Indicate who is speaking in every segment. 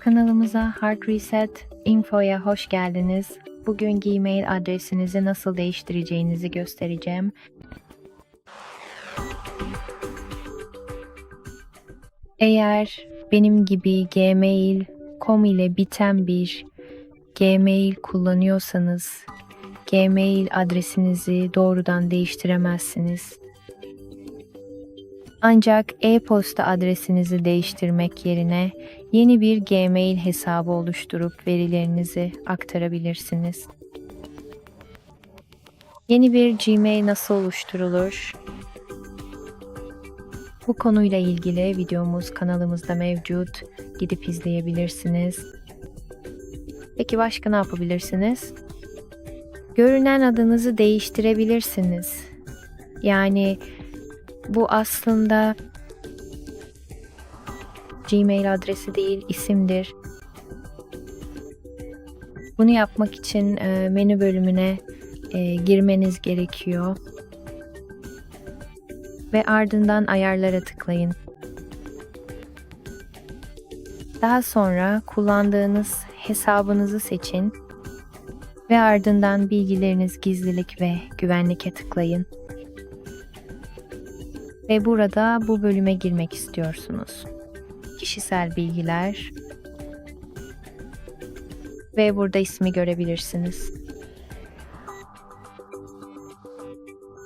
Speaker 1: Kanalımıza Hard Reset Info'ya hoş geldiniz. Bugün Gmail adresinizi nasıl değiştireceğinizi göstereceğim. Eğer benim gibi gmail.com ile biten bir Gmail kullanıyorsanız Gmail adresinizi doğrudan değiştiremezsiniz. Ancak e-posta adresinizi değiştirmek yerine yeni bir Gmail hesabı oluşturup verilerinizi aktarabilirsiniz. Yeni bir Gmail nasıl oluşturulur? Bu konuyla ilgili videomuz kanalımızda mevcut. Gidip izleyebilirsiniz. Peki başka ne yapabilirsiniz? Görünen adınızı değiştirebilirsiniz. Yani bu aslında Gmail adresi değil, isimdir. Bunu yapmak için e, menü bölümüne e, girmeniz gerekiyor. Ve ardından ayarlara tıklayın. Daha sonra kullandığınız hesabınızı seçin ve ardından bilgileriniz gizlilik ve güvenlike tıklayın. Ve burada bu bölüme girmek istiyorsunuz. Kişisel bilgiler ve burada ismi görebilirsiniz.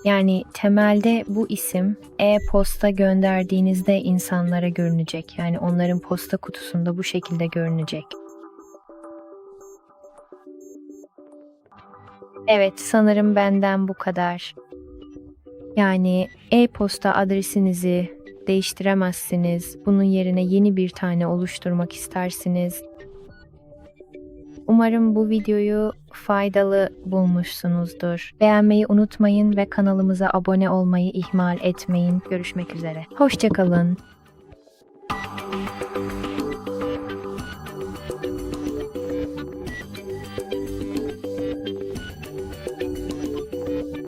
Speaker 1: Yani temelde bu isim e-posta gönderdiğinizde insanlara görünecek. Yani onların posta kutusunda bu şekilde görünecek. Evet, sanırım benden bu kadar. Yani e-posta adresinizi değiştiremezsiniz. Bunun yerine yeni bir tane oluşturmak istersiniz. Umarım bu videoyu faydalı bulmuşsunuzdur. Beğenmeyi unutmayın ve kanalımıza abone olmayı ihmal etmeyin. Görüşmek üzere. Hoşçakalın.